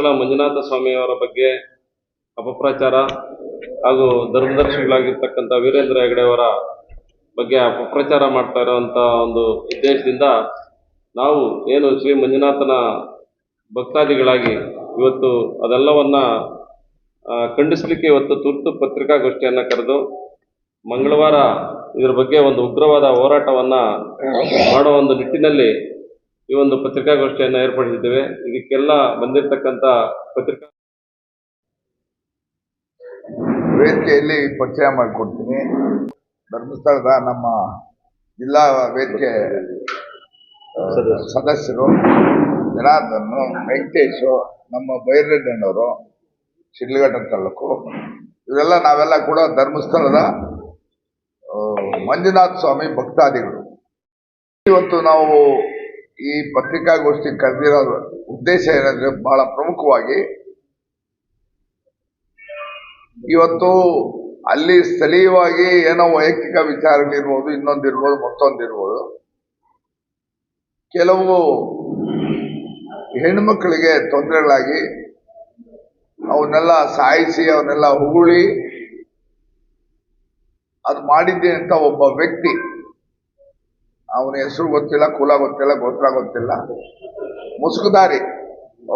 ಧರ್ಮಸ್ಥಳ ಮಂಜುನಾಥ ಸ್ವಾಮಿಯವರ ಬಗ್ಗೆ ಅಪಪ್ರಚಾರ ಹಾಗೂ ಧರ್ಮದರ್ಶಿಗಳಾಗಿರ್ತಕ್ಕಂಥ ವೀರೇಂದ್ರ ಹೆಗಡೆ ಅವರ ಬಗ್ಗೆ ಅಪಪ್ರಚಾರ ಮಾಡ್ತಾ ಇರುವಂತ ಒಂದು ಉದ್ದೇಶದಿಂದ ನಾವು ಏನು ಶ್ರೀ ಮಂಜುನಾಥನ ಭಕ್ತಾದಿಗಳಾಗಿ ಇವತ್ತು ಅದೆಲ್ಲವನ್ನ ಖಂಡಿಸಲಿಕ್ಕೆ ಇವತ್ತು ತುರ್ತು ಪತ್ರಿಕಾಗೋಷ್ಠಿಯನ್ನ ಕರೆದು ಮಂಗಳವಾರ ಇದರ ಬಗ್ಗೆ ಒಂದು ಉಗ್ರವಾದ ಹೋರಾಟವನ್ನ ಮಾಡೋ ಒಂದು ನಿಟ್ಟಿನಲ್ಲಿ ಈ ಒಂದು ಪತ್ರಿಕಾಗೋಷ್ಠಿಯನ್ನು ಏರ್ಪಡಿಸಿದ್ದೇವೆ. ಇದಕ್ಕೆಲ್ಲ ಬಂದಿರತಕ್ಕಂತ ಪತ್ರಿಕಾ ವೇದಿಕೆಯಲ್ಲಿ ಪರಿಚಯ ಮಾಡಿಕೊಡ್ತೀನಿ. ಧರ್ಮಸ್ಥಳದ ನಮ್ಮ ಜಿಲ್ಲಾ ವೇದಿಕೆ ಸದಸ್ಯರು. ಜನಾರ್ದನ್ ವೆಂಕಟೇಶು ನಮ್ಮ ಬೈರಣ್ಣನವರು ಶಿಡ್ಲಘಟ್ಟ ತಾಲೂಕು. ಇವರೆಲ್ಲ ನಾವೆಲ್ಲ ಕೂಡ ಧರ್ಮಸ್ಥಳದ ಮಂಜುನಾಥ ಸ್ವಾಮಿ ಭಕ್ತಾದಿಗಳು. ಇವತ್ತು ನಾವು ಈ ಪತ್ರಿಕಾಗೋಷ್ಠಿ ಕರೆದಿರೋ ಉದ್ದೇಶ ಏನಂದ್ರೆ ಬಹಳ ಪ್ರಮುಖವಾಗಿ ಇವತ್ತು ಅಲ್ಲಿ ಸ್ಥಳೀಯವಾಗಿ ಏನೋ ವೈಯಕ್ತಿಕ ವಿಚಾರಗಳಿರ್ಬೋದು ಇನ್ನೊಂದಿರ್ಬೋದು ಮತ್ತೊಂದಿರ್ಬೋದು ಕೆಲವು ಹೆಣ್ಮಕ್ಳಿಗೆ ತೊಂದರೆಗಳಾಗಿ ಅವನ್ನೆಲ್ಲ ಸಾಯಿಸಿ, ಅವನ್ನೆಲ್ಲ ಉಗುಳಿ, ಅದು ಮಾಡಿದ್ದೆ ಅಂತ ಒಬ್ಬ ವ್ಯಕ್ತಿ ಅವನ ಹೆಸರು ಗೊತ್ತಿಲ್ಲ, ಕುಲ ಗೊತ್ತಿಲ್ಲ, ಗೋತ್ರ ಗೊತ್ತಿಲ್ಲ. ಮುಸುಕುದಾರಿ.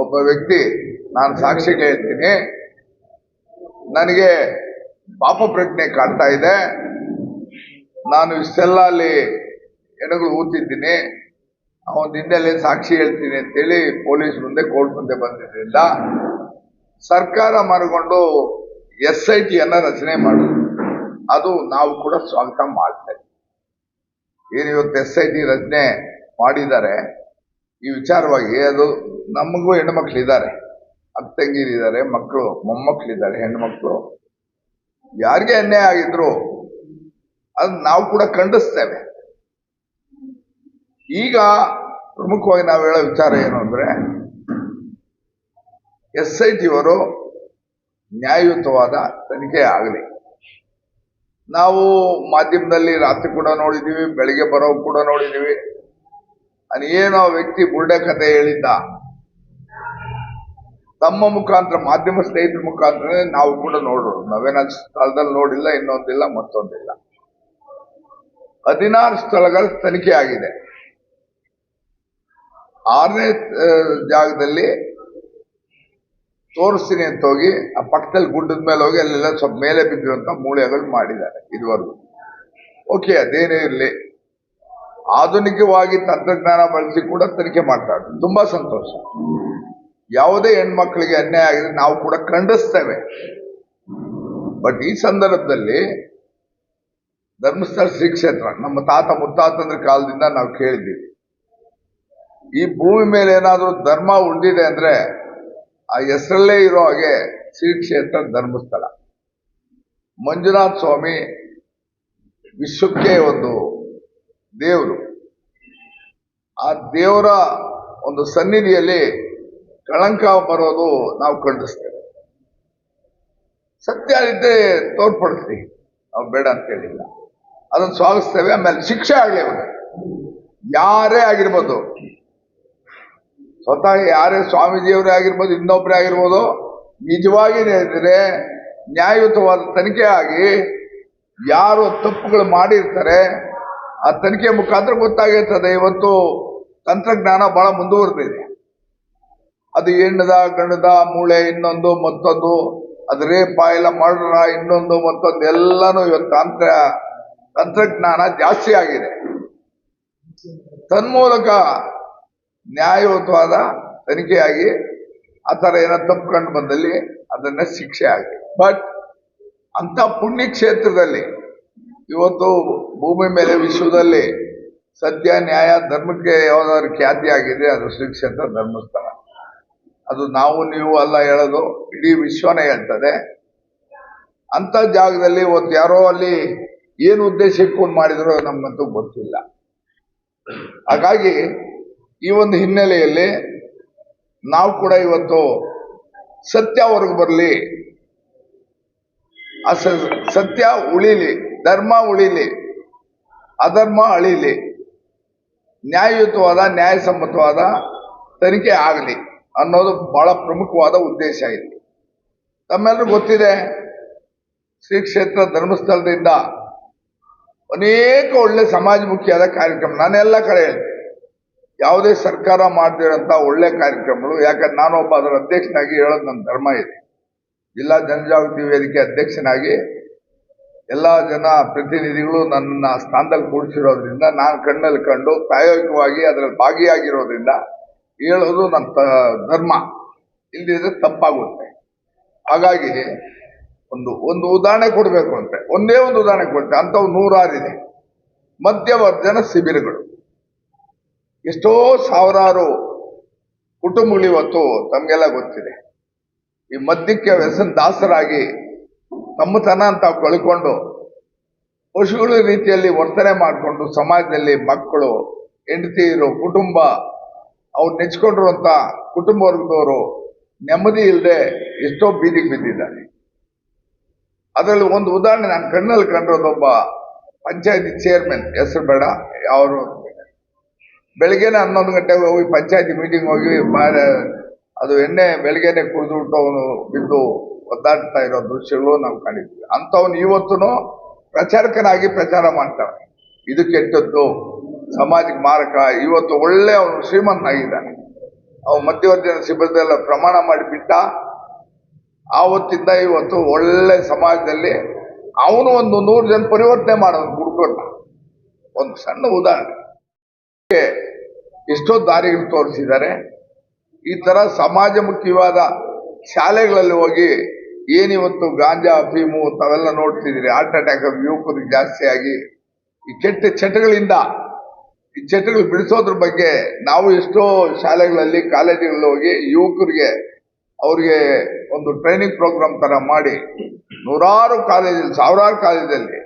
ಒಬ್ಬ ವ್ಯಕ್ತಿ, ನಾನು ಸಾಕ್ಷಿಗೆ ಹೇಳ್ತೀನಿ ನನಗೆ ಪಾಪ ಪ್ರಜ್ಞೆ ಕಾಡ್ತಾ ಇದೆ. ನಾನು ಇಷ್ಟೆಲ್ಲ ಅಲ್ಲಿ ಹೆಣಗಳು ಊತಿದ್ದೀನಿ. ಅವನ ಹಿನ್ನೆಲೆ ಸಾಕ್ಷಿ ಹೇಳ್ತೀನಿ ಅಂತೇಳಿ ಪೊಲೀಸ್ ಮುಂದೆ, ಕೋರ್ಟ್ ಮುಂದೆ ಬಂದಿದ್ದರಿಂದ ಸರ್ಕಾರ ಮಾಡಿಕೊಂಡು ಎಸ್ ಐ ಟಿಯನ್ನು ರಚನೆ ಮಾಡಿದ್ರು. ಅದು ನಾವು ಕೂಡ ಸ್ವಾಗತ ಮಾಡ್ತೇವೆ ಏನು ಇವತ್ತು ಎಸ್ ಐ ಟಿ ರಚನೆ ಮಾಡಿದ್ದಾರೆ, ಈ ವಿಚಾರವಾಗಿ ಅದು ನಮಗೂ ಹೆಣ್ಮಕ್ಳಿದ್ದಾರೆ ಅಕ್ಕ ತಂಗಿರಿದ್ದಾರೆ ಮಕ್ಕಳು ಮೊಮ್ಮಕ್ಕಳಿದ್ದಾರೆ ಹೆಣ್ಮಕ್ಳು. ಯಾರಿಗೆ ಅನ್ಯಾಯ ಆಗಿದ್ರು ಅದು ನಾವು ಕೂಡ ಖಂಡಿಸ್ತೇವೆ. ಈಗ ಪ್ರಮುಖವಾಗಿ ನಾವು ಹೇಳೋ ವಿಚಾರ ಏನು ಅಂದ್ರೆ ಎಸ್ ಐ ಟಿಯವರು ನ್ಯಾಯಯುತವಾದ ತನಿಖೆ ಆಗಲಿ. ನಾವು ಮಾಧ್ಯಮದಲ್ಲಿ ರಾತ್ರಿ ಕೂಡ ನೋಡಿದೀವಿ, ಬೆಳಿಗ್ಗೆ ಬರೋ ಕೂಡ ನೋಡಿದೀವಿ. ಅನೇನು ವ್ಯಕ್ತಿ ಬುರ್ಡೆ ಕತೆ ಹೇಳಿದ್ದ. ತಮ್ಮ ಮುಖಾಂತರ, ಮಾಧ್ಯಮ ಸ್ನೇಹಿತರ ಮುಖಾಂತರ ನಾವು ಕೂಡ ನೋಡ್ರು. ನಾವೇನ ಸ್ಥಳದಲ್ಲಿ ನೋಡಿಲ್ಲ, ಇನ್ನೊಂದಿಲ್ಲ, ಮತ್ತೊಂದಿಲ್ಲ. ಹದಿನಾರು ಸ್ಥಳಗಳ ತನಿಖೆ ಆಗಿದೆ. ಆರನೇ ಜಾಗದಲ್ಲಿ ತೋರಿಸ್ತೀನಿ ಅಂತ ಹೋಗಿ, ಆ ಪಕ್ಕದಲ್ಲಿ ಗುಡ್ಡದ ಮೇಲೆ ಹೋಗಿ, ಅಲ್ಲೆಲ್ಲ ಸ್ವಲ್ಪ ಮೇಲೆ ಬಿದ್ದಿರುವಂತ ಮೂಳೆಗಳು ಮಾಡಿದ್ದಾರೆ ಇದುವರೆಗೂ. ಓಕೆ ಅದೇನೇ ಇರಲಿ. ಆಧುನಿಕವಾಗಿ ತಂತ್ರಜ್ಞಾನ ಬಳಸಿ ಕೂಡ ತನಿಖೆ ಮಾಡ್ತಾರೆ ತುಂಬಾ ಸಂತೋಷ. ಯಾವುದೇ ಹೆಣ್ಮಕ್ಳಿಗೆ ಅನ್ಯಾಯ ಆಗಿದೆ ನಾವು ಕೂಡ ಖಂಡಿಸ್ತೇವೆ. ಬಟ್ ಈ ಸಂದರ್ಭದಲ್ಲಿ ಧರ್ಮಸ್ಥಳ ಶ್ರೀ ಕ್ಷೇತ್ರ, ನಮ್ಮ ತಾತ ಮುತ್ತಾತಂದ್ರ ಕಾಲದಿಂದ ನಾವು ಕೇಳಿದ್ದೀವಿ. ಈ ಭೂಮಿ ಮೇಲೆ ಏನಾದರೂ ಧರ್ಮ ಉಳಿದಿದೆ ಅಂದ್ರೆ ಆ ಹೆಸರಲ್ಲೇ ಇರೋ ಹಾಗೆ ಶ್ರೀ ಕ್ಷೇತ್ರ ಧರ್ಮಸ್ಥಳ. ಮಂಜುನಾಥ ಸ್ವಾಮಿ ವಿಶ್ವಕ್ಕೆ ಒಂದು ದೇವರು. ಆ ದೇವರ ಒಂದು ಸನ್ನಿಧಿಯಲ್ಲಿ ಕಳಂಕ ಬರೋದು ನಾವು ಖಂಡಿಸ್ತೇವೆ ಸತ್ಯ ಇದ್ದೇ ತೋರ್ಪಡಿಸ್ತೀವಿ ನಾವು ಬೇಡ ಅಂತ ಹೇಳಿಲ್ಲ. ಅದನ್ನು ಸ್ವಾಗತಿಸ್ತೇವೆ. ಆಮೇಲೆ ಶಿಕ್ಷೆ ಆಗಲಿ ಅವನು ಯಾರೇ ಆಗಿರ್ಬೋದು ಸ್ವತಃ ಯಾರೇ ಸ್ವಾಮೀಜಿಯವರೇ ಆಗಿರ್ಬೋದು ಇನ್ನೊಬ್ಬರೇ ಆಗಿರ್ಬೋದು ನಿಜವಾಗಿ ಹೇಳಿದರೆ ನ್ಯಾಯಯುತವಾದ ತನಿಖೆ ಆಗಿ ಯಾರು ತಪ್ಪುಗಳು ಮಾಡಿರ್ತಾರೆ, ಆ ತನಿಖೆ ಮುಖಾಂತರ ಗೊತ್ತಾಗಿರ್ತದೆ ಇವತ್ತು ತಂತ್ರಜ್ಞಾನ ಬಹಳ ಮುಂದುವರೆದಿದೆ. ಅದು ಹೆಣ್ಣದ, ಗಂಡದ, ಮೂಳೆ, ಇನ್ನೊಂದು, ಮತ್ತೊಂದು, ಅದು ರೇಪ ಮರ್ಡರ, ಇನ್ನೊಂದು, ಮತ್ತೊಂದು, ಎಲ್ಲನೂ ಇವತ್ತು ತಂತ್ರ, ತಂತ್ರಜ್ಞಾನ ಜಾಸ್ತಿ ಆಗಿದೆ ತನ್ಮೂಲಕ ನ್ಯಾಯಯುತವಾದ ತನಿಖೆಯಾಗಿ ಆ ಥರ ಏನೋ ತಪ್ಪು ಕಂಡು ಬಂದಲ್ಲಿ ಅದನ್ನ ಶಿಕ್ಷೆ ಆಗಲಿ ಬಟ್ ಅಂತ ಪುಣ್ಯ ಕ್ಷೇತ್ರದಲ್ಲಿ ಇವತ್ತು ಭೂಮಿ ಮೇಲೆ ವಿಶ್ವದಲ್ಲಿ ಸತ್ಯ, ನ್ಯಾಯ, ಧರ್ಮಕ್ಕೆ ಯಾವುದಾದ್ರು ಖ್ಯಾತಿ ಆಗಿದೆ, ಅದು ಶ್ರೀ ಕ್ಷೇತ್ರ ಧರ್ಮಸ್ಥಳ. ಅದು ನಾವು, ನೀವು ಅಲ್ಲ ಹೇಳೋದು, ಇಡೀ ವಿಶ್ವನೇ ಹೇಳ್ತದೆ. ಅಂತ ಜಾಗದಲ್ಲಿ ಇವತ್ತು ಯಾರೋ ಅಲ್ಲಿ ಏನು ಉದ್ದೇಶ ಇಟ್ಕೊಂಡು ಮಾಡಿದ್ರು ನಮ್ಮಂತೂ ಗೊತ್ತಿಲ್ಲ. ಹಾಗಾಗಿ ಈ ಒಂದು ಹಿನ್ನೆಲೆಯಲ್ಲಿ ನಾವು ಕೂಡ ಇವತ್ತು ಸತ್ಯ ಹೊರಗೆ ಬರಲಿ. ಆ ಸತ್ಯ ಉಳಿಲಿ, ಧರ್ಮ ಉಳಿಲಿ, ಅಧರ್ಮ ಅಳಿಲಿ, ನ್ಯಾಯಯುತವಾದ, ನ್ಯಾಯಸಮ್ಮತವಾದ ತನಿಖೆ ಆಗಲಿ ಅನ್ನೋದು ಬಹಳ ಪ್ರಮುಖವಾದ ಉದ್ದೇಶ ಇಲ್ಲಿ. ತಮ್ಮೆಲ್ಲರೂ ಗೊತ್ತಿದೆ, ಶ್ರೀ ಕ್ಷೇತ್ರ ಧರ್ಮಸ್ಥಳದಿಂದ ಅನೇಕ ಒಳ್ಳೆ ಸಮಾಜಮುಖಿಯಾದ ಕಾರ್ಯಕ್ರಮ, ನಾನೆಲ್ಲ ಕಡೆ ಹೇಳ್ತೀನಿ. ಯಾವುದೇ ಸರ್ಕಾರ ಮಾಡ್ತಿರೋಂಥ ಒಳ್ಳೆ ಕಾರ್ಯಕ್ರಮಗಳು, ಯಾಕಂದ್ರೆ ನಾನೊಬ್ಬ ಅದರ ಅಧ್ಯಕ್ಷನಾಗಿ ಹೇಳೋದು ನನ್ನ ಧರ್ಮ ಇದೆ. ಜಿಲ್ಲಾ ಜನಜಾಗೃತಿ ವೇದಿಕೆ ಅಧ್ಯಕ್ಷನಾಗಿ ಎಲ್ಲ ಜನ ಪ್ರತಿನಿಧಿಗಳು ನನ್ನ ಸ್ಥಾನದಲ್ಲಿ ಕೂಡಿಸಿರೋದ್ರಿಂದ ನಾನು ಕಣ್ಣಲ್ಲಿ ಕಂಡು ಪ್ರಾಯೋಗಿಕವಾಗಿ ಅದರಲ್ಲಿ ಭಾಗಿಯಾಗಿರೋದ್ರಿಂದ ಹೇಳೋದು ನನ್ನ ಧರ್ಮ. ಇಲ್ಲದಿದ್ರೆ ತಪ್ಪಾಗುತ್ತೆ. ಹಾಗಾಗಿ ಒಂದು ಒಂದು ಉದಾಹರಣೆ ಕೊಡಬೇಕು ಅಂತ. ಒಂದೇ ಒಂದು ಉದಾಹರಣೆ ಕೊಡ್ತೆ. ಅಂಥವು ನೂರಾರಿದೆ. ಮಧ್ಯವರ್ಜನ ಶಿಬಿರಗಳು. ಎಷ್ಟೋ ಸಾವಿರಾರು ಕುಟುಂಬಗಳು ಇವತ್ತು ತಮಗೆಲ್ಲ ಗೊತ್ತಿದೆ. ಈ ಮದ್ಯಕ್ಕೆ ವ್ಯಸನ ದಾಸರಾಗಿ ತಮ್ಮತನ ಅಂತ ಕಳ್ಕೊಂಡು ಪಶುಗಳ ರೀತಿಯಲ್ಲಿ ವರ್ತನೆ ಮಾಡಿಕೊಂಡು ಸಮಾಜದಲ್ಲಿ ಮಕ್ಕಳು ಹೆಂಡತಿಯರು ಕುಟುಂಬ, ಅವ್ರು ನೆಚ್ಕೊಂಡಿರುವಂತ ಕುಟುಂಬ ವರ್ಗದವರು ನೆಮ್ಮದಿ ಇಲ್ಲದೆ ಎಷ್ಟೋ ಬೀದಿಗೆ ಬಿದ್ದಿದ್ದಾರೆ. ಅದರಲ್ಲಿ ಒಂದು ಉದಾಹರಣೆ ನಾನು ಕಣ್ಣಲ್ಲಿ ಕಂಡಿರೋದೊಬ್ಬ ಪಂಚಾಯತಿ ಚೇರ್ಮನ್ ಹೆಸರು ಬೇಡ ಅವರು ಬೆಳಗ್ಗೆನೆ ಹನ್ನೊಂದು ಗಂಟೆಗೆ ಹೋಗಿ ಪಂಚಾಯತಿ ಮೀಟಿಂಗ್ ಹೋಗಿ ಅದು ಎಣ್ಣೆ ಬೆಳಗ್ಗೆನೆ ಕುಡಿದ್ಬಿಟ್ಟು ಅವನು ಬಿದ್ದು ಒದ್ದಾಡ್ತಾ ಇರೋ ದೃಶ್ಯಗಳು ನಾವು ಕಾಣಿದ್ವಿ ಅಂಥವ್ನು ಇವತ್ತು ಪ್ರಚಾರಕನಾಗಿ ಪ್ರಚಾರ ಮಾಡ್ತಾನೆ. ಇದು ಕೆಟ್ಟದ್ದು. ಸಮಾಜಕ್ಕೆ ಮಾರಕ. ಇವತ್ತು ಒಳ್ಳೆ ಅವನು ಶ್ರೀಮಂತನಾಗಿದ್ದಾನೆ. ಅವನು ಮಧ್ಯವರ್ಜನ ಶಿಬಿರದಲ್ಲ ಪ್ರಮಾಣ ಮಾಡಿಬಿಟ್ಟ ಆವತ್ತಿಂದ ಇವತ್ತು ಒಳ್ಳೆ ಸಮಾಜದಲ್ಲಿ ಅವನು ಒಂದು ನೂರು ಜನ ಪರಿವರ್ತನೆ ಮಾಡೋದು ಗುಡ್ಕೊಂಡ. ಒಂದು ಸಣ್ಣ ಉದಾಹರಣೆ. ಎಷ್ಟೋ ದಾರಿಗಳು ತೋರಿಸಿದ್ದಾರೆ. ಈ ತರ ಸಮಾಜಮುಖಿವಾದ ಶಾಲೆಗಳಲ್ಲಿ ಹೋಗಿ ಏನಿವತ್ತು ಗಾಂಜಾ ಅಫೀಮು ತಾವೆಲ್ಲ ನೋಡ್ತಿದ್ದೀರಿ, ಹಾರ್ಟ್ ಅಟ್ಯಾಕ್ ಯುವಕರಿಗೆ ಜಾಸ್ತಿ ಆಗಿ ಈ ಕೆಟ್ಟ ಚಟಗಳಿಂದ, ಈ ಚಟಗಳು ಬಿಡಿಸೋದ್ರ ಬಗ್ಗೆ ನಾವು ಎಷ್ಟೋ ಶಾಲೆಗಳಲ್ಲಿ, ಕಾಲೇಜುಗಳಲ್ಲಿ ಹೋಗಿ ಯುವಕರಿಗೆ ಅವ್ರಿಗೆ ಒಂದು ಟ್ರೈನಿಂಗ್ ಪ್ರೋಗ್ರಾಮ್ ತರ ಮಾಡಿ ನೂರಾರು ಕಾಲೇಜಲ್ಲಿ ಸಾವಿರಾರು ಕಾಲೇಜಲ್ಲಿ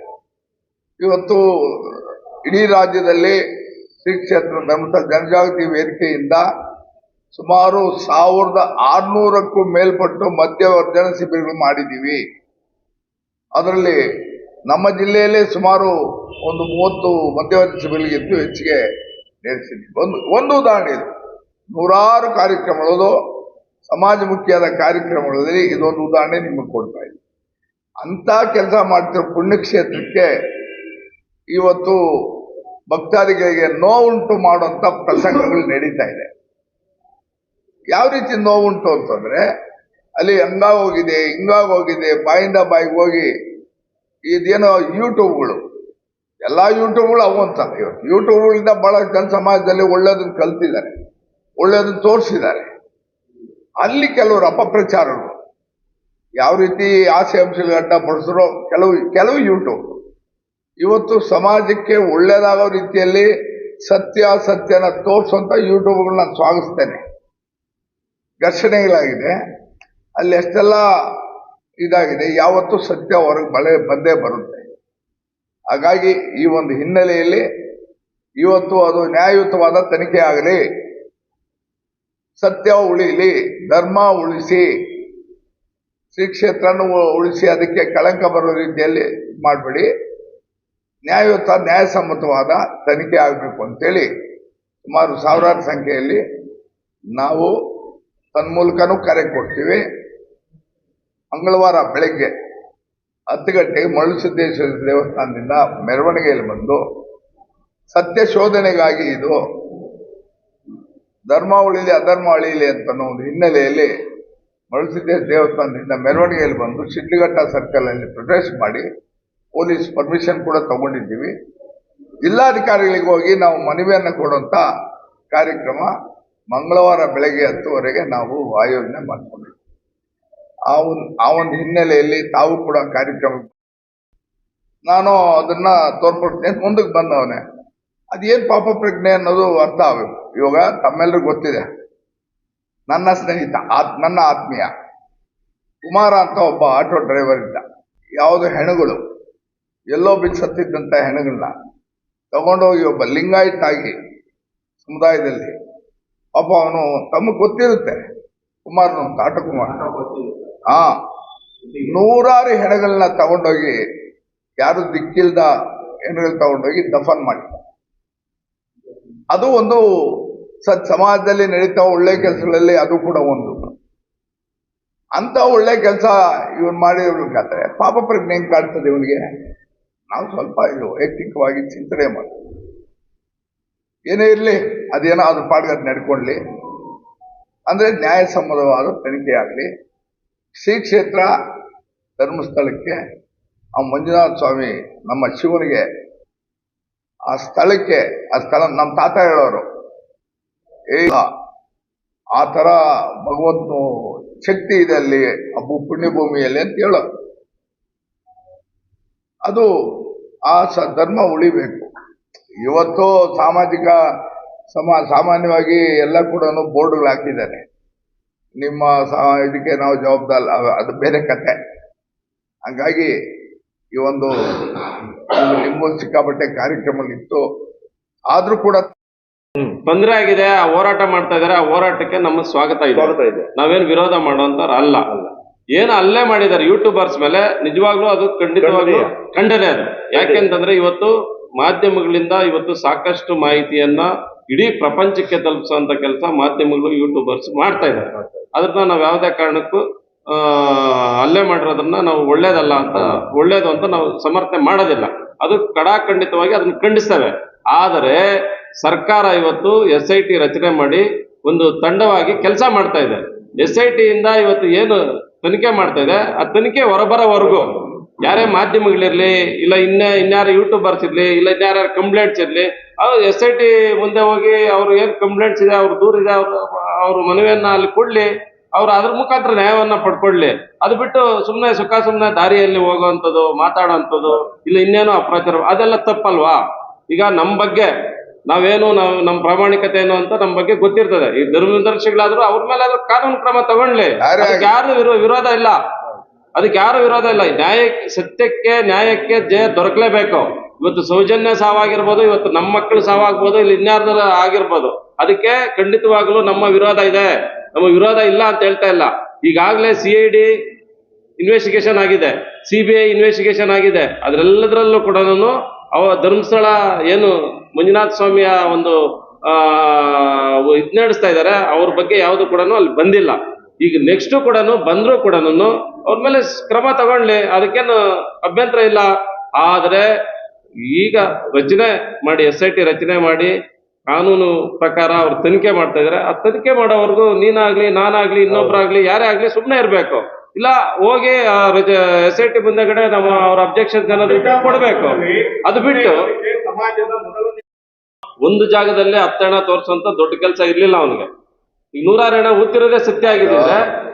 ಇವತ್ತು ಇಡೀ ರಾಜ್ಯದಲ್ಲಿ ಶ್ರೀ ಕ್ಷೇತ್ರ ಧರ್ಮಸ್ಥಳ ಜನಜಾಗೃತಿ ವೇದಿಕೆಯಿಂದ ಸುಮಾರು ಸಾವಿರದ ಆರ್ನೂರಕ್ಕೂ ಮೇಲ್ಪಟ್ಟು ಮಧ್ಯವರ್ಜನ ಶಿಬಿರಗಳು ಮಾಡಿದ್ದೀವಿ. ಅದರಲ್ಲಿ ನಮ್ಮ ಜಿಲ್ಲೆಯಲ್ಲೇ ಸುಮಾರು ಒಂದು ಮೂವತ್ತು ಮಧ್ಯವರ್ತಿ ಶಿಬಿರಗಳಿಗಿಂತ ಹೆಚ್ಚಿಗೆ ನಡೆಸಿದ್ವಿ. ಒಂದು ಒಂದು ಉದಾಹರಣೆ ಇದು. ನೂರಾರು ಕಾರ್ಯಕ್ರಮಗಳು ಸಮಾಜಮುಖಿಯಾದ ಕಾರ್ಯಕ್ರಮಗಳಲ್ಲಿ ಇದೊಂದು ಉದಾಹರಣೆ ನಿಮಗೆ ಕೊಡ್ತಾ ಇದೆ ಅಂತ ಕೆಲಸ ಮಾಡ್ತಿರೋ ಪುಣ್ಯಕ್ಷೇತ್ರಕ್ಕೆ ಇವತ್ತು ಭಕ್ತಾದಿಗಳಿಗೆ ನೋವುಂಟು ಮಾಡುವಂತ ಪ್ರಸಂಗಗಳು ನಡೀತಾ ಇದೆ. ಯಾವ ರೀತಿ ನೋವುಂಟು ಅಂತಂದ್ರೆ, ಅಲ್ಲಿ ಹಂಗಾಗ್ ಹೋಗಿದೆ ಹಿಂಗಾಗ್ ಹೋಗಿದೆ, ಬಾಯಿಂದ ಬಾಯಿಗೆ ಹೋಗಿ, ಇದೇನೋ ಯೂಟ್ಯೂಬ್ಗಳು. ಎಲ್ಲ ಯೂಟ್ಯೂಬ್ಗಳು ಅವು ಅಂತ. ಇವತ್ತು ಯೂಟ್ಯೂಬ್ಗಳಿಂದ ಬಹಳ ಜನ ಸಮಾಜದಲ್ಲಿ ಒಳ್ಳೇದನ್ನು ಕಲ್ತಿದ್ದಾರೆ, ಒಳ್ಳೇದನ್ನು ತೋರಿಸಿದ್ದಾರೆ. ಅಲ್ಲಿ ಕೆಲವರು ಅಪಪ್ರಚಾರಗಳು ಯಾವ ರೀತಿ ಆಸೆ ಅಂಶಗಳನ್ನ ಅಡ್ಡಪಡಿಸಿರೋ ಕೆಲವು ಕೆಲವು ಯೂಟ್ಯೂಬ್ ಇವತ್ತು ಸಮಾಜಕ್ಕೆ ಒಳ್ಳೇದಾಗೋ ರೀತಿಯಲ್ಲಿ ಸತ್ಯ ಸತ್ಯನ ತೋರಿಸುವಂತ ಯೂಟ್ಯೂಬ್ಗಳನ್ನ ಸ್ವಾಗತಿಸ್ತೇನೆ. ಘರ್ಷಣೆಗಳಾಗಿದೆ. ಅಲ್ಲಿ ಎಷ್ಟೆಲ್ಲ ಇದಾಗಿದೆ. ಯಾವತ್ತೂ ಸತ್ಯ ಹೊರಗೆ ಬಳೆ ಬಂದೇ ಬರುತ್ತೆ. ಹಾಗಾಗಿ ಈ ಒಂದು ಹಿನ್ನೆಲೆಯಲ್ಲಿ ಇವತ್ತು ಅದು ನ್ಯಾಯಯುತವಾದ ತನಿಖೆ ಆಗಲಿ, ಸತ್ಯ ಉಳಿಲಿ, ಧರ್ಮ ಉಳಿಸಿ, ಶ್ರೀ ಉಳಿಸಿ, ಅದಕ್ಕೆ ಕಳಂಕ ಬರೋ ರೀತಿಯಲ್ಲಿ ಮಾಡಬೇಡಿ. ನ್ಯಾಯಯುತ, ನ್ಯಾಯಸಮ್ಮತವಾದ ತನಿಖೆ ಆಗಬೇಕು ಅಂತೇಳಿ ಸುಮಾರು ಸಾವಿರಾರು ಸಂಖ್ಯೆಯಲ್ಲಿ ನಾವು ತನ್ಮೂಲಕನೂ ಕರೆ ಕೊಡ್ತೀವಿ. ಮಂಗಳವಾರ ಬೆಳಗ್ಗೆ ಹತ್ತು ಗಂಟೆಗೆ ಮರುಸಿದ್ದೇಶ್ವರ ದೇವಸ್ಥಾನದಿಂದ ಮೆರವಣಿಗೆಯಲ್ಲಿ ಬಂದು ಸತ್ಯ ಶೋಧನೆಗಾಗಿ ಇದು ಧರ್ಮ ಉಳಿಲಿ ಅಧರ್ಮ ಅಳಿಲಿ ಅಂತ ಒಂದು ಹಿನ್ನೆಲೆಯಲ್ಲಿ ಮರುಸಿದ್ದೇಶ ದೇವಸ್ಥಾನದಿಂದ ಮೆರವಣಿಗೆಯಲ್ಲಿ ಬಂದು ಶಿಡ್ಲಿಘಟ್ಟ ಸರ್ಕಲ್ ಅಲ್ಲಿ ಪ್ರೊಟೆಸ್ಟ್ ಮಾಡಿ ಪೊಲೀಸ್ ಪರ್ಮಿಷನ್ ಕೂಡ ತಗೊಂಡಿದ್ದೀವಿ. ಜಿಲ್ಲಾಧಿಕಾರಿಗಳಿಗೆ ಹೋಗಿ ನಾವು ಮನವಿಯನ್ನು ಕೊಡುವಂತ ಕಾರ್ಯಕ್ರಮ ಮಂಗಳವಾರ ಬೆಳಗ್ಗೆ ಹತ್ತುವರೆಗೆ ನಾವು ಆಯೋಜನೆ ಮಾಡಿಕೊಂಡಿದ್ವಿ ಆ ಒಂದು ಆ ಒಂದು ಹಿನ್ನೆಲೆಯಲ್ಲಿ ತಾವು ಕೂಡ ಕಾರ್ಯಕ್ರಮ ನಾನು ಅದನ್ನ ತೋರ್ಪಡ್ತೀನಿ ಮುಂದಕ್ಕೆ ಬಂದವನೇ. ಅದೇನು ಪಾಪ ಪ್ರಜ್ಞೆ ಅನ್ನೋದು ಅರ್ಥ ಆಗಬೇಕು ಇವಾಗ ತಮ್ಮೆಲ್ಲರಿಗೂ ಗೊತ್ತಿದೆ. ನನ್ನ ಸ್ನೇಹಿತ, ಆತ್, ನನ್ನ ಆತ್ಮೀಯ. ಕುಮಾರ ಅಂತ ಒಬ್ಬ ಆಟೋ ಡ್ರೈವರ್ ಇದ್ದ. ಯಾವುದು ಹೆಣಗಳು. ಎಲ್ಲೋ ಬಿಟ್ಟು ಸತ್ತಿದ್ದಂಥ ಹೆಣಗಳನ್ನ ತಗೊಂಡೋಗಿ ಒಬ್ಬ ಲಿಂಗಾಯತ್ ಆಗಿ ಸಮುದಾಯದಲ್ಲಿ ಒಬ್ಬ ಅವನು ತಮಗೆ ಗೊತ್ತಿರುತ್ತೆ, ಕುಮಾರ್ನು ಅಂತ ಆಟೋ ಕುಮಾರ್ ಹಾ ನೂರಾರು ಹೆಣಗಳನ್ನ ತಗೊಂಡೋಗಿ ಯಾರು ದಿಕ್ಕಿಲ್ದ ಹೆಣಗಳು ತಗೊಂಡೋಗಿ ದಫನ್ ಮಾಡಿ ಅದು ಒಂದು ಸತ್ ಸಮಾಜದಲ್ಲಿ ನಡೀತಾ ಒಳ್ಳೆ ಕೆಲಸಗಳಲ್ಲಿ ಅದು ಕೂಡ ಒಂದು. ಅಂತ ಒಳ್ಳೆ ಕೆಲಸ ಇವನ್ ಮಾಡಿರ್ಬೇಕಾದ್ರೆ ಪಾಪ ಪ್ರಜ್ಞೆ ಹೆಂಗ್ ಕಾಡ್ತದೆ ಇವನಿಗೆ. ನಾವು ಸ್ವಲ್ಪ ಇದು ವೈಯಕ್ತಿಕವಾಗಿ ಚಿಂತನೆ ಮಾಡಿ ಏನೇ ಇರಲಿ ಅದೇನೋ ಅದ್ರ ಪಾಡ್ಗೆ ನಡ್ಕೊಳ್ಳಿ. ಅಂದರೆ ನ್ಯಾಯಸಮ್ಮತವಾದ ತನಿಖೆ ಆಗಲಿ. ಶ್ರೀ ಕ್ಷೇತ್ರ ಧರ್ಮಸ್ಥಳಕ್ಕೆ ಆ ಮಂಜುನಾಥ ಸ್ವಾಮಿ ನಮ್ಮ ಶಿವನಿಗೆ ಆ ಸ್ಥಳಕ್ಕೆ, ಆ ಸ್ಥಳ ನಮ್ಮ ತಾತ ಹೇಳೋರು. ಏ, ಆ ಥರ ಭಗವಂತನು ಶಕ್ತಿ ಇದೆ ಅಲ್ಲಿ ಅಬ್ಬು ಪುಣ್ಯಭೂಮಿಯಲ್ಲಿ ಅಂತ ಹೇಳೋ ಅದು ಆ ಸ ಧರ್ಮ ಉಳಿಬೇಕು. ಇವತ್ತು ಸಾಮಾಜಿಕ ಸಮ ಸಾಮಾನ್ಯವಾಗಿ ಎಲ್ಲ ಕೂಡ ಬೋರ್ಡ್ಗಳು ಹಾಕಿದ್ದಾರೆ. ನಿಮ್ಮ ಸ- ಇದಕ್ಕೆ ನಾವು ಜವಾಬ್ದಾರ ಅದು ಬೇರೆ ಕತೆ. ಹಂಗಾಗಿ ಈ ಒಂದು ನಿಮ್ಮ ಸಿಕ್ಕಾಪಟ್ಟೆ ಕಾರ್ಯಕ್ರಮಗಳಿತ್ತು ಆದ್ರೂ ಕೂಡ ತೊಂದರೆ ಆಗಿದೆ ಆ ಹೋರಾಟ ಮಾಡ್ತಾ ಇದಾರೆ ಆ ಹೋರಾಟಕ್ಕೆ ನಮ್ಮ ಸ್ವಾಗತ ಇದೆ. ಸ್ವಾಗತ ಇದೆ. ನಾವೇನು ವಿರೋಧ ಅಲ್ಲ ಅಲ್ಲ. ಏನು ಅಲ್ಲೇ ಮಾಡಿದ್ದಾರೆ ಯೂಟ್ಯೂಬರ್ಸ್ ಮೇಲೆ ನಿಜವಾಗ್ಲೂ ಅದು ಖಂಡಿತವಾಗ್ಲೂ ಖಂಡನೆ ಅದು. ಯಾಕೆಂತಂದ್ರೆ ಇವತ್ತು ಮಾಧ್ಯಮಗಳಿಂದ ಇವತ್ತು ಸಾಕಷ್ಟು ಮಾಹಿತಿಯನ್ನ ಇಡೀ ಪ್ರಪಂಚಕ್ಕೆ ತಲುಪಿಸುವಂತ ಕೆಲಸ ಮಾಧ್ಯಮಗಳು ಯೂಟ್ಯೂಬರ್ಸ್ ಮಾಡ್ತಾ ಇದ್ದಾರೆ. ಅದನ್ನ ನಾವು ಯಾವುದೇ ಕಾರಣಕ್ಕೂ ಅಲ್ಲೇ ಮಾಡಿರೋದನ್ನ ನಾವು ಒಳ್ಳೇದಲ್ಲ ಅಂತ ಒಳ್ಳೇದು ಅಂತ ನಾವು ಸಮರ್ಥನೆ ಮಾಡೋದಿಲ್ಲ. ಅದು ಕಡಾಖಂಡಿತವಾಗಿ ಅದನ್ನ ಖಂಡಿಸ್ತೇವೆ. ಆದರೆ ಸರ್ಕಾರ ಇವತ್ತು ಎಸ್ ಐ ಟಿ ರಚನೆ ಮಾಡಿ ಒಂದು ತಂಡವಾಗಿ ಕೆಲಸ ಮಾಡ್ತಾ ಇದೆ. ಎಸ್ ಐ ಟಿಯಿಂದ ಇವತ್ತು ಏನು ತನಿಖೆ ಮಾಡ್ತಾ ಇದೆ? ಆ ತನಿಖೆ ಹೊರಬರೋವರೆಗೂ ಯಾರೇ ಮಾಧ್ಯಮಗಳಿರ್ಲಿ, ಇಲ್ಲ ಇನ್ನ ಇನ್ಯಾರು ಯೂಟ್ಯೂಬರ್ಸ್ ಇರ್ಲಿ, ಇಲ್ಲ ಇನ್ಯಾರ ಕಂಪ್ಲೇಂಟ್ಸ್ ಇರಲಿ, ಅವ್ರು ಎಸ್ ಐ ಟಿ ಮುಂದೆ ಹೋಗಿ ಅವ್ರು ಏನ್ ಕಂಪ್ಲೇಂಟ್ಸ್ ಇದೆ, ಅವ್ರ ದೂರ ಇದೆ, ಅವ್ರ ಅವ್ರ ಮನವಿಯನ್ನ ಅಲ್ಲಿ ಕೊಡ್ಲಿ, ಅವ್ರು ಅದ್ರ ಮುಖಾಂತರ ನ್ಯಾಯವನ್ನ ಪಡ್ಕೊಳ್ಳಿ. ಅದು ಬಿಟ್ಟು ಸುಮ್ಮನೆ ಸುಖ ಸುಮ್ಮನೆ ದಾರಿಯಲ್ಲಿ ಹೋಗುವಂಥದ್ದು ಮಾತಾಡೋಂಥದ್ದು ಇಲ್ಲ ಇನ್ನೇನೋ ಅಪ್ರಚಾರ, ಅದೆಲ್ಲ ತಪ್ಪಲ್ವಾ? ಈಗ ನಮ್ಮ ಬಗ್ಗೆ ನಾವೇನು ನಾವು ನಮ್ಮ ಪ್ರಾಮಾಣಿಕತೆ ಏನು ಅಂತ ನಮ್ಮ ಬಗ್ಗೆ ಗೊತ್ತಿರ್ತದೆ. ಈ ಧರ್ಮದರ್ಶಿಗಳಾದ್ರೂ ಅವ್ರ ಮೇಲೆ ಆದ್ರೂ ಕಾನೂನು ಕ್ರಮ ತಗೊಳ್ಳಿ ಯಾರೇ ಅದಕ್ಕೆ ಯಾರು ವಿರೋ- ವಿರೋಧ ಇಲ್ಲ. ಅದಕ್ಕೆ ಯಾರು ವಿರೋಧ ಇಲ್ಲ. ನ್ಯಾಯ ಸತ್ಯಕ್ಕೆ ನ್ಯಾಯಕ್ಕೆ ಜಯ ದೊರಕಲೇಬೇಕು. ಇವತ್ತು ಸೌಜನ್ಯ ಸಾವಾಗಿರ್ಬೋದು ಇವತ್ತು ನಮ್ಮ ಮಕ್ಕಳು ಸಾವಾಗ್ಬೋದು ಇಲ್ಲಿ ಇನ್ಯಾರ್ದಾರ ಆಗಿರ್ಬೋದು. ಅದಕ್ಕೆ ಖಂಡಿತವಾಗ್ಲೂ ನಮ್ಮ ವಿರೋಧ ಇದೆ. ನಮ್ಮ ವಿರೋಧ ಇಲ್ಲ ಅಂತ ಹೇಳ್ತಾ ಇಲ್ಲ. ಈಗಾಗಲೇ ಸಿ ಐ ಡಿ ಇನ್ವೆಸ್ಟಿಗೇಷನ್ ಆಗಿದೆ. ಸಿ ಬಿ ಐ ಇನ್ವೆಸ್ಟಿಗೇಷನ್ ಆಗಿದೆ. ಅದರೆಲ್ಲದರಲ್ಲೂ ಕೂಡ ಅವ ಧರ್ಮಸ್ಥಳ ಏನು ಮಂಜುನಾಥ ಸ್ವಾಮಿಯ ಒಂದು ಇದ್ ನಡೆಸ್ತಾ ಇದ್ದಾರೆ ಅವ್ರ ಬಗ್ಗೆ ಯಾವುದು ಕೂಡ ಅಲ್ಲಿ ಬಂದಿಲ್ಲ. ಈಗ ನೆಕ್ಸ್ಟ್ ಕೂಡ ಬಂದ್ರು ಕೂಡ ಅವ್ರ ಮೇಲೆ ಕ್ರಮ ತಗೊಳ್ಳಿ ಅದಕ್ಕೇನು ಅಭ್ಯಂತರ ಇಲ್ಲ. ಆದ್ರೆ ಈಗ ರಚನೆ ಮಾಡಿ ಎಸ್ ಐ ಟಿ ರಚನೆ ಮಾಡಿ, ಕಾನೂನು ಪ್ರಕಾರ ಅವ್ರು ತನಿಖೆ ಮಾಡ್ತಾ ಇದಾರೆ. ಆ ತನಿಖೆ ಮಾಡೋವರೆಗೂ ನೀನಾಗ್ಲಿ, ನಾನಾಗ್ಲಿ, ಇನ್ನೊಬ್ರಾಗ್ಲಿ, ಯಾರೇ ಆಗ್ಲಿ ಸುಮ್ಮನೆ ಇರ್ಬೇಕು. ಇಲ್ಲ ಹೋಗಿ ಎಸ್ ಐ ಟಿ ಮುಂದೆಗಡೆ ನಮ್ಮ ಅವ್ರ ಅಬ್ಜೆಕ್ಷನ್ ಏನಾದ್ರು ಕೊಡಬೇಕು. ಅದು ಬಿಟ್ಟು ಒಂದು ಜಾಗದಲ್ಲಿ ಹತ್ತಣ ತೋರಿಸುವಂತ ದೊಡ್ಡ ಕೆಲಸ ಇರ್ಲಿಲ್ಲ ಅವನಿಗೆ. ಈಗ ನೂರಾರು ಹಣ ಊತಿರೋದೇ ಸತ್ಯ ಆಗಿದೆ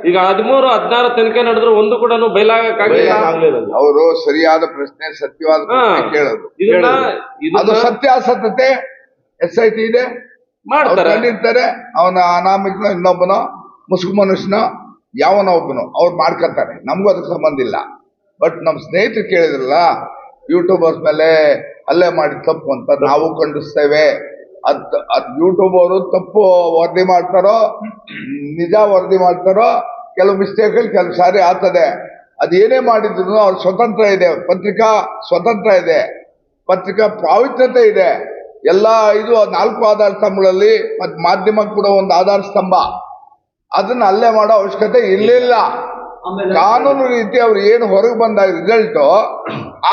ಈಗ ಹದಿಮೂರು ಹದಿನಾರು ತನಿಖೆ ನಡೆದ್ರು ಒಂದು ಕೂಡ ಬಯಲಾಗಕ್ಕಾಗಲಿಲ್ಲ ಆಗ್ಲಿಲ್ಲ ಅವರು ಸರಿಯಾದ ಪ್ರಶ್ನೆ ಸತ್ಯವಾದ. ಕೇಳೋದು. ಅದು ಸತ್ಯಾಸತ್ಯತೆ ಎಸ್ ಐ ಟಿ ಇದೆ. ಮಾಡ್ತಾರೆ. ಅವನ ಅನಾಮಿಕನೋ ಇನ್ನೊಬ್ಬನೋ ಮುಸುಕು ಮನುಷ್ಯನೋ ಯಾವನೋ ಒಬ್ಬನು, ಅವ್ರು ಮಾಡ್ಕೊತಾರೆ ನಮಗೂ ಅದಕ್ಕೆ ಸಂಬಂಧ ಇಲ್ಲ. ಬಟ್ ನಮ್ಮ ಸ್ನೇಹಿತರು ಕೇಳಿದ್ರಲ್ಲ ಯೂಟ್ಯೂಬರ್ಸ್ ಮೇಲೆ ಅಲ್ಲೇ ಮಾಡಿ ತಪ್ಪು ಅಂತ ನಾವು ಖಂಡಿಸ್ತೇವೆ ಅದ್ ಅದ್ ಯೂಟ್ಯೂಬ್ ಅವರು ತಪ್ಪು ವರದಿ ಮಾಡ್ತಾರೋ, ನಿಜ ವರದಿ ಮಾಡ್ತಾರೋ, ಕೆಲವು ಮಿಸ್ಟೇಕ್ಗಳು ಕೆಲವು ಸಾರಿ ಆಗ್ತದೆ. ಏನೇ ಮಾಡಿದ್ರು ಅವ್ರ ಸ್ವತಂತ್ರ ಇದೆ, ಪತ್ರಿಕಾ ಸ್ವತಂತ್ರ ಇದೆ, ಪತ್ರಿಕಾ ಪ್ರಾವಿತ್ಯತೆ ಇದೆ. ಎಲ್ಲ ಇದು ನಾಲ್ಕು ಆಧಾರ ಸ್ತಂಭಗಳಲ್ಲಿ ಮತ್ತು ಮಾಧ್ಯಮ ಕೂಡ ಒಂದು ಆಧಾರ ಸ್ತಂಭ. ಅದನ್ನ ಅಲ್ಲೇ ಮಾಡೋ ಅವಶ್ಯಕತೆ ಇರಲಿಲ್ಲ ಕಾನೂನು ರೀತಿ ಅವ್ರು ಏನು ಹೊರಗೆ ಬಂದ ರಿಸಲ್ಟ್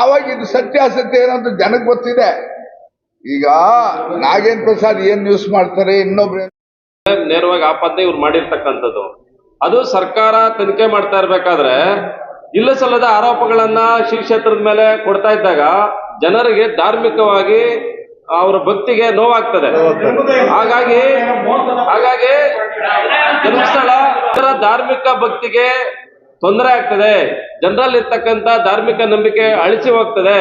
ಆವಾಗ ಇದು ಸತ್ಯಾಸತ್ಯ ಏನಂತ ಜನಕ್ಕೆ ಗೊತ್ತಿದೆ. ಈಗ ನಾಗೇಂದ್ರ ಪ್ರಸಾದ್ ಏನ್ ನ್ಯೂಸ್ ಮಾಡ್ತಾರೆ ಇನ್ನೊಬ್ರು ನೇರವಾಗಿ ಆಪಾದನೆ ಇವ್ರು ಮಾಡಿರ್ತಕ್ಕಂಥದ್ದು. ಅದು ಸರ್ಕಾರ ತನಿಖೆ ಮಾಡ್ತಾ ಇರ್ಬೇಕಾದ್ರೆ ಇಲ್ಲ ಸಲ್ಲದ ಆರೋಪಗಳನ್ನ ಶ್ರೀ ಕ್ಷೇತ್ರದ ಮೇಲೆ ಕೊಡ್ತಾ ಇದ್ದಾಗ ಜನರಿಗೆ ಧಾರ್ಮಿಕವಾಗಿ ಅವರ ಭಕ್ತಿಗೆ ನೋವಾಗ್ತದೆ. ಹಾಗಾಗಿ ಹಾಗಾಗಿ ಧರ್ಮಸ್ಥಳ ಇತರ ಧಾರ್ಮಿಕ ಭಕ್ತಿಗೆ ತೊಂದರೆ ಆಗ್ತದೆ. ಜನರಲ್ಲಿ ಇರ್ತಕ್ಕಂತ ಧಾರ್ಮಿಕ ನಂಬಿಕೆ ಅಳಿಸಿ ಹೋಗ್ತದೆ.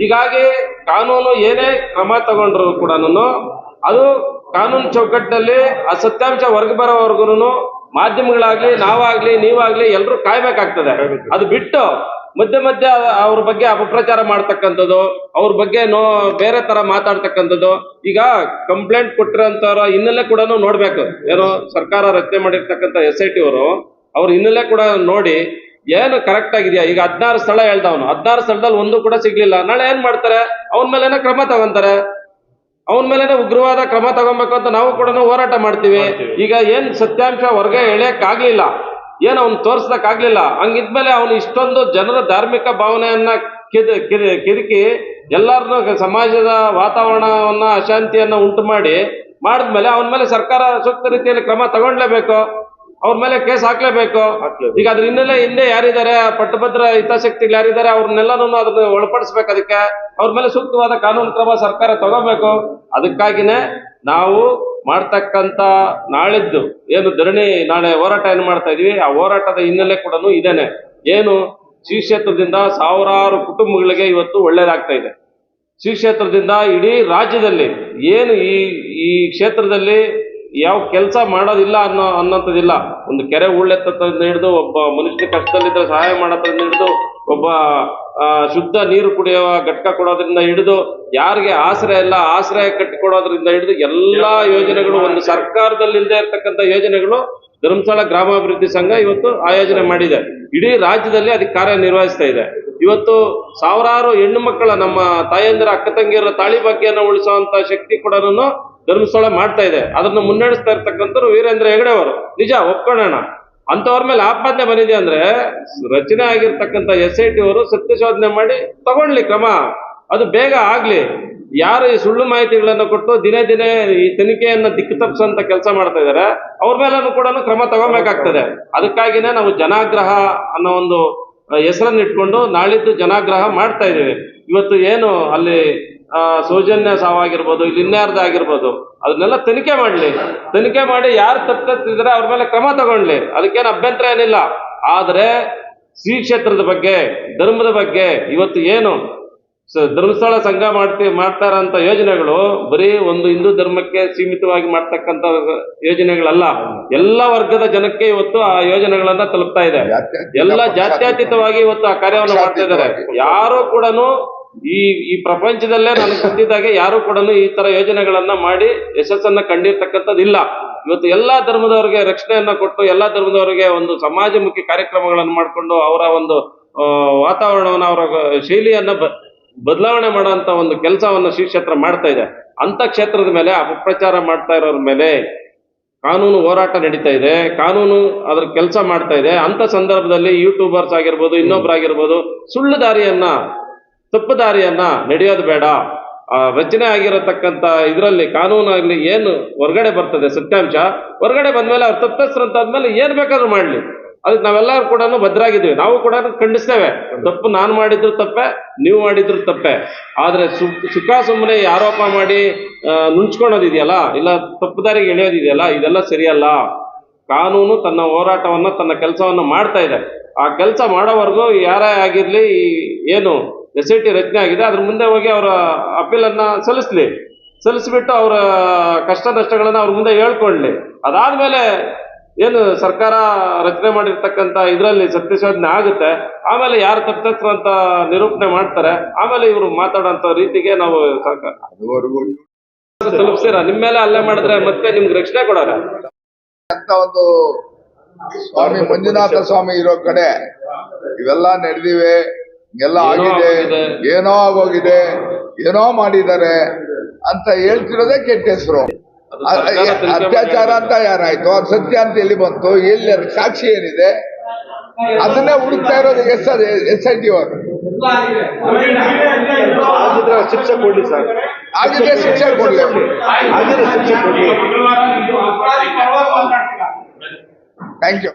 ಹೀಗಾಗಿ ಕಾನೂನು ಏನೇ ಕ್ರಮ ತಗೊಂಡ್ರು ಕೂಡ ಅದು ಕಾನೂನು ಚೌಕಟ್ಟಿನಲ್ಲಿ ಆ ಸತ್ಯಾಂಶ ಹೊರಗೆ ಬರೋವರೆಗೂ ಮಾಧ್ಯಮಗಳಾಗ್ಲಿ, ನಾವಾಗ್ಲಿ, ನೀವಾಗ್ಲಿ ಎಲ್ಲರೂ ಕಾಯ್ಬೇಕಾಗ್ತದೆ. ಅದು ಬಿಟ್ಟು ಮಧ್ಯೆ ಮಧ್ಯೆ ಅವ್ರ ಬಗ್ಗೆ ಅಪಪ್ರಚಾರ ಮಾಡ್ತಕ್ಕಂಥದ್ದು ಅವ್ರ ಬಗ್ಗೆ ನೋ ಬೇರೆ ತರ ಮಾತಾಡ್ತಕ್ಕಂಥದ್ದು. ಈಗ ಕಂಪ್ಲೇಂಟ್ ಕೊಟ್ಟಿರೋಂಥವ್ರ ಹಿನ್ನೆಲೆ ಕೂಡ ನೋಡ್ಬೇಕು. ಏನೋ ಸರ್ಕಾರ ರಚನೆ ಮಾಡಿರ್ತಕ್ಕಂಥ ಎಸ್ ಐ ಟಿ ಅವರು ಅವ್ರ ಹಿನ್ನೆಲೆ ಕೂಡ ನೋಡಿ ಏನು ಕರೆಕ್ಟ್ ಆಗಿದೆಯಾ? ಈಗ ಹದಿನಾರು ಸ್ಥಳ ಹೇಳ್ದವನು. ಹದಿನಾರು ಸ್ಥಳದಲ್ಲಿ ಒಂದು ಕೂಡ ಸಿಗ್ಲಿಲ್ಲ. ನಾಳೆ ಏನ್ ಮಾಡ್ತಾರೆ? ಅವನ ಮೇಲೆ ಕ್ರಮ ತಗೊಂತಾರೆ. ಅವನ ಮೇಲೆ ಉಗ್ರವಾದ ಕ್ರಮ ತಗೊಬೇಕು ಅಂತ ನಾವು ಕೂಡ ಹೋರಾಟ ಮಾಡ್ತೀವಿ. ಈಗ ಏನ್ ಸತ್ಯಾಂಶ ಹೊರಗೆ ಎಳೆಯಕ್ ಆಗ್ಲಿಲ್ಲ ಏನ್ ಅವ್ನು ತೋರ್ಸಕ್ ಆಗ್ಲಿಲ್ಲ. ಹಂಗಿದ್ಮೇಲೆ ಅವನು ಇಷ್ಟೊಂದು ಜನರ ಧಾರ್ಮಿಕ ಭಾವನೆಯನ್ನ ಕೆದ ಕಿರಿ ಕೆದಕಿ ಎಲ್ಲರನ್ನೂ ಸಮಾಜದ ವಾತಾವರಣವನ್ನ ಅಶಾಂತಿಯನ್ನ ಉಂಟು ಮಾಡಿ ಮಾಡಿದ್ಮೇಲೆ ಅವನ ಮೇಲೆ ಸರ್ಕಾರ ಸೂಕ್ತ ರೀತಿಯಲ್ಲಿ ಕ್ರಮ ತಗೊಂಡ್ಲೇಬೇಕು. ಅವ್ರ ಮೇಲೆ ಕೇಸ್ ಹಾಕ್ಲೇಬೇಕು. ಈಗ ಅದ್ರ ಹಿನ್ನೆಲೆ ಹಿಂದೆ ಯಾರಿದ್ದಾರೆ? ಪಟ್ಟಭದ್ರ ಹಿತಾಸಕ್ತಿಗಳು ಯಾರಿದ್ದಾರೆ? ಅವ್ರನ್ನೆಲ್ಲನೂ ಅದನ್ನ ಒಳಪಡಿಸ್ಬೇಕು ಅದಕ್ಕೆ. ಅವ್ರ ಮೇಲೆ ಸೂಕ್ತವಾದ ಕಾನೂನು ಕ್ರಮ ಸರ್ಕಾರ ತಗೋಬೇಕು. ಅದಕ್ಕಾಗಿನೇ ನಾವು ಮಾಡ್ತಕ್ಕಂತ ನಾಳಿದ್ದು ಏನು ಧರಣಿ, ನಾಳೆ ಹೋರಾಟ ಏನು ಮಾಡ್ತಾ ಇದೀವಿ? ಆ ಹೋರಾಟದ ಹಿನ್ನೆಲೆ ಕೂಡ ಇದೇನೆ. ಏನು? ಶ್ರೀ ಕ್ಷೇತ್ರದಿಂದ ಸಾವಿರಾರು ಕುಟುಂಬಗಳಿಗೆ ಇವತ್ತು ಒಳ್ಳೇದಾಗ್ತಾ ಇದೆ. ಶ್ರೀ ಕ್ಷೇತ್ರದಿಂದ ಇಡೀ ರಾಜ್ಯದಲ್ಲಿ ಏನು ಈ ಈ ಕ್ಷೇತ್ರದಲ್ಲಿ ಯಾವ ಕೆಲಸ ಮಾಡೋದಿಲ್ಲ ಅನ್ನೋ ಅನ್ನೋಂಥದ್ದಿಲ್ಲ. ಒಂದು ಕೆರೆ ಉಳ್ಳೆತ್ತದಿಂದ ಹಿಡಿದು ಒಬ್ಬ ಮನುಷ್ಯ ಕಷ್ಟದಲ್ಲಿದ್ದರೆ ಸಹಾಯ ಮಾಡೋದ್ರಿಂದ ಹಿಡಿದು ಒಬ್ಬ ಶುದ್ಧ ನೀರು ಕುಡಿಯುವ ಘಟಕ ಕೊಡೋದ್ರಿಂದ ಹಿಡಿದು ಯಾರಿಗೆ ಆಶ್ರಯ ಇಲ್ಲ, ಆಶ್ರಯ ಕಟ್ಟಿಕೊಡೋದ್ರಿಂದ ಹಿಡಿದು ಎಲ್ಲಾ ಯೋಜನೆಗಳು ಒಂದು ಸರ್ಕಾರದಲ್ಲಿ ಇಲ್ಲದೆ ಇರ್ತಕ್ಕಂಥ ಯೋಜನೆಗಳು ಧರ್ಮಸ್ಥಳ ಗ್ರಾಮಾಭಿವೃದ್ಧಿ ಸಂಘ ಇವತ್ತು ಆಯೋಜನೆ ಮಾಡಿದೆ. ಇಡೀ ರಾಜ್ಯದಲ್ಲಿ ಅದಕ್ಕೆ ಕಾರ್ಯನಿರ್ವಹಿಸ್ತಾ ಇದೆ. ಇವತ್ತು ಸಾವಿರಾರು ಹೆಣ್ಣು ಮಕ್ಕಳ ನಮ್ಮ ತಾಯಂದಿರ ಅಕ್ಕ ತಂಗಿಯರ ತಾಳಿ ಭಾಗ್ಯನ ಉಳಿಸುವಂತ ಶಕ್ತಿ ಕೂಡ ಧರ್ಮಸ್ಥಳ ಮಾಡ್ತಾ ಇದೆ. ಅದನ್ನು ಮುನ್ನಡೆಸ್ತಾ ಇರ್ತಕ್ಕಂಥವ್ರು ವೀರೇಂದ್ರ ಹೆಗಡೆ ಅವರು. ನಿಜ ಒಪ್ಕೊಳ್ಳೋಣ ಅಂತವ್ರ ಮೇಲೆ ಆಪಾದನೆ ಬಂದಿದೆ ಅಂದ್ರೆ ರಚನೆ ಆಗಿರ್ತಕ್ಕಂಥ ಎಸ್ ಐ ಟಿ ಅವರು ಸತ್ಯಶೋಧನೆ ಮಾಡಿ ತಗೊಳ್ಳಿ ಕ್ರಮ. ಅದು ಬೇಗ ಆಗ್ಲಿ. ಯಾರು ಈ ಸುಳ್ಳು ಮಾಹಿತಿಗಳನ್ನು ಕೊಟ್ಟು ದಿನೇ ದಿನೇ ಈ ತನಿಖೆಯನ್ನ ದಿಕ್ಕು ತಪ್ಪಿಸುವಂತ ಕೆಲಸ ಮಾಡ್ತಾ ಇದಾರೆ, ಅವ್ರ ಮೇಲೂ ಕೂಡ ಕ್ರಮ ತಗೋಬೇಕಾಗ್ತದೆ ಅದಕ್ಕಾಗಿನೇ ನಾವು ಜನಾಗ್ರಹ ಅನ್ನೋ ಒಂದು ಹೆಸರನ್ನ ಇಟ್ಕೊಂಡು ನಾಳಿದ್ದು ಜನಾಗ್ರಹ ಮಾಡ್ತಾ ಇದ್ದೀವಿ. ಇವತ್ತು ಏನು ಅಲ್ಲಿ ಸೌಜನ್ಯ ಸಾವಾಗಿರ್ಬೋದು ಇಲ್ಲಿ ಇನ್ಯಾರ್ದು ಆಗಿರ್ಬೋದು ಅದನ್ನೆಲ್ಲ ತನಿಖೆ ಮಾಡ್ಲಿ. ತನಿಖೆ ಮಾಡಿ ಯಾರು ತಪ್ಪಿದ್ರೆ ಅವ್ರ ಮೇಲೆ ಕ್ರಮ ತಗೊಳ್ಳಿ ಅದಕ್ಕೇನು ಅಭ್ಯಂತರ ಏನಿಲ್ಲ. ಆದ್ರೆ ಶ್ರೀ ಕ್ಷೇತ್ರದ ಬಗ್ಗೆ ಧರ್ಮದ ಬಗ್ಗೆ ಇವತ್ತು ಏನು ಧರ್ಮಸ್ಥಳ ಸಂಘ ಮಾಡ್ತಿ ಮಾಡ್ತಾರಂತ ಯೋಜನೆಗಳು ಬರೀ ಒಂದು ಹಿಂದೂ ಧರ್ಮಕ್ಕೆ ಸೀಮಿತವಾಗಿ ಮಾಡ್ತಕ್ಕಂತ ಯೋಜನೆಗಳಲ್ಲ. ಎಲ್ಲ ವರ್ಗದ ಜನಕ್ಕೆ ಇವತ್ತು ಆ ಯೋಜನೆಗಳನ್ನ ತಲುಪ್ತಾ ಇದೆ. ಎಲ್ಲ ಜಾತ್ಯತೀತವಾಗಿ ಇವತ್ತು ಆ ಕಾರ್ಯವನ್ನು ಮಾಡ್ತಾ ಇದ್ದಾರೆ. ಯಾರು ಕೂಡ ಈ ಈ ಪ್ರಪಂಚದಲ್ಲೇ ನನಗೆ ಗೊತ್ತಿದ್ದಾಗೆ ಯಾರು ಕೂಡ ಈ ತರ ಯೋಜನೆಗಳನ್ನ ಮಾಡಿ ಯಶಸ್ಸನ್ನ ಕಂಡಿರ್ತಕ್ಕಂಥದ್ದು ಇಲ್ಲ ಇವತ್ತು ಎಲ್ಲಾ ಧರ್ಮದವರಿಗೆ ರಕ್ಷಣೆಯನ್ನ ಕೊಟ್ಟು, ಎಲ್ಲಾ ಧರ್ಮದವರಿಗೆ ಒಂದು ಸಮಾಜಮುಖಿ ಕಾರ್ಯಕ್ರಮಗಳನ್ನು ಮಾಡಿಕೊಂಡು ಅವರ ಒಂದು ವಾತಾವರಣವನ್ನು, ಅವರ ಶೈಲಿಯನ್ನ ಬದಲಾವಣೆ ಮಾಡುವಂತ ಒಂದು ಕೆಲಸವನ್ನ ಶ್ರೀ ಕ್ಷೇತ್ರ ಮಾಡ್ತಾ ಇದೆ. ಅಂತ ಕ್ಷೇತ್ರದ ಮೇಲೆ ಅಪಪ್ರಚಾರ ಮಾಡ್ತಾ ಇರೋರ ಮೇಲೆ ಕಾನೂನು ಹೋರಾಟ ನಡೀತಾ ಇದೆ. ಕಾನೂನು ಅದ್ರ ಕೆಲಸ ಮಾಡ್ತಾ ಇದೆ. ಅಂತ ಸಂದರ್ಭದಲ್ಲಿ ಯೂಟ್ಯೂಬರ್ಸ್ ಆಗಿರ್ಬೋದು, ಇನ್ನೊಬ್ರಾಗಿರ್ಬೋದು, ಸುಳ್ಳು ದಾರಿಯನ್ನ ತಪ್ಪು ದಾರಿಯನ್ನ ನಡೆಯೋದು ಬೇಡ. ರಚನೆ ಆಗಿರತಕ್ಕಂತ ಇದರಲ್ಲಿ, ಕಾನೂನಲ್ಲಿ ಏನು ಹೊರಗಡೆ ಬರ್ತದೆ ಸತ್ಯಾಂಶ? ಹೊರಗಡೆ ಬಂದ್ಮೇಲೆ ಅವ್ರು ತಪ್ಪಿಸ್ರು ಅಂತ ಆದ್ಮೇಲೆ ಏನ್ ಬೇಕಾದ್ರೂ ಮಾಡ್ಲಿ. ಅದಕ್ಕೆ ನಾವೆಲ್ಲರೂ ಕೂಡ ಭದ್ರಾಗಿದ್ದೀವಿ. ನಾವು ಕೂಡ ಖಂಡಿಸ್ತೇವೆ. ತಪ್ಪು ನಾನು ಮಾಡಿದ್ರು ತಪ್ಪೆ, ನೀವು ಮಾಡಿದ್ರು ತಪ್ಪೆ. ಆದ್ರೆ ಸು, ಸುಖ ಸುಮ್ಮನೆ ಆರೋಪ ಮಾಡಿ ನುಂಚ್ಕೊಳೋದಿದೆಯಲ್ಲ? ಇಲ್ಲ ತಪ್ಪು ದಾರಿಗೆ ಎಳೆಯೋದಿದೆಯಲ್ಲ? ಇದೆಲ್ಲ ಸರಿಯಲ್ಲ. ಕಾನೂನು ತನ್ನ ಹೋರಾಟವನ್ನ, ತನ್ನ ಕೆಲಸವನ್ನ ಮಾಡ್ತಾ ಇದೆ. ಆ ಕೆಲಸ ಮಾಡೋವರೆಗೂ ಯಾರೇ ಆಗಿರ್ಲಿ ಏನು ಎಸ್ ಐ ಟಿ ರಚನೆ ಆಗಿದೆ. ಅದ್ರ ಮುಂದೆ ಹೋಗಿ ಅವರ ಅಪೀಲನ್ನ ಸಲ್ಲಿಸ್ಲಿ. ಸಲ್ಲಿಸ್ಬಿಟ್ಟು ಅವರ ಕಷ್ಟ ನಷ್ಟಗಳನ್ನ ಅವ್ರ ಮುಂದೆ ಹೇಳ್ಕೊಳ್ಳಿ. ಅದಾದ್ಮೇಲೆ ಏನು ಸರ್ಕಾರ ರಚನೆ ಮಾಡಿರ್ತಕ್ಕಂಥ ಇದರಲ್ಲಿ ಸತ್ಯಶೋಧನೆ ಆಗುತ್ತೆ. ಆಮೇಲೆ ಯಾರು ತಪ್ಪಿತಸ್ಥರು ಅಂತ ನಿರೂಪಣೆ ಮಾಡ್ತಾರೆ. ಆಮೇಲೆ ಇವರು ಮಾತಾಡೋಂಥ ರೀತಿಗೆ ನಾವು ಸರ್ಕಾರ ತಲುಪಿಸಿರ? ನಿಮ್ಮ ಮೇಲೆ ಅಲ್ಲೇ ಮಾಡಿದ್ರೆ ಮತ್ತೆ ನಿಮ್ಗೆ ರಕ್ಷಣೆ ಕೊಡೋರ? ಅಂತ ಒಂದು ಸ್ವಾಮಿ ಮಂಜುನಾಥ ಸ್ವಾಮಿ ಇರೋ ಕಡೆ ಇವೆಲ್ಲ ನಡೆದಿವೆ. ಏನೋ ಆಗಿದೆ ಏನೋ ಆಗೋಗಿದೆ ಏನೋ ಮಾಡಿದ್ದಾರೆ ಅಂತ ಹೇಳ್ತಿರೋದೇ ಕೆಟ್ಟ ಹೆಸರು. ಅತ್ಯಾಚಾರ ಅಂತ ಯಾರಾಯ್ತು? ಅದು ಸತ್ಯ ಅಂತ ಎಲ್ಲಿ ಬಂತು? ಎಲ್ಲಿ ಅದಕ್ಕೆ ಸಾಕ್ಷಿ ಏನಿದೆ? ಅದನ್ನೇ ಹುಡುಕ್ತಾ ಇರೋದು ಎಸ್ ಎಸ್ ಐ ಟಿ ಅವರು. ಶಿಕ್ಷೆ ಕೊಡ್ಲಿ ಸರ್. ಆಗಿದ್ರೆ ಶಿಕ್ಷೆ ಕೊಡ್ಲಿ. ಆಗಿದ್ರೆ ಶಿಕ್ಷೆ ಕೊಡ್ಲಿ. Thank you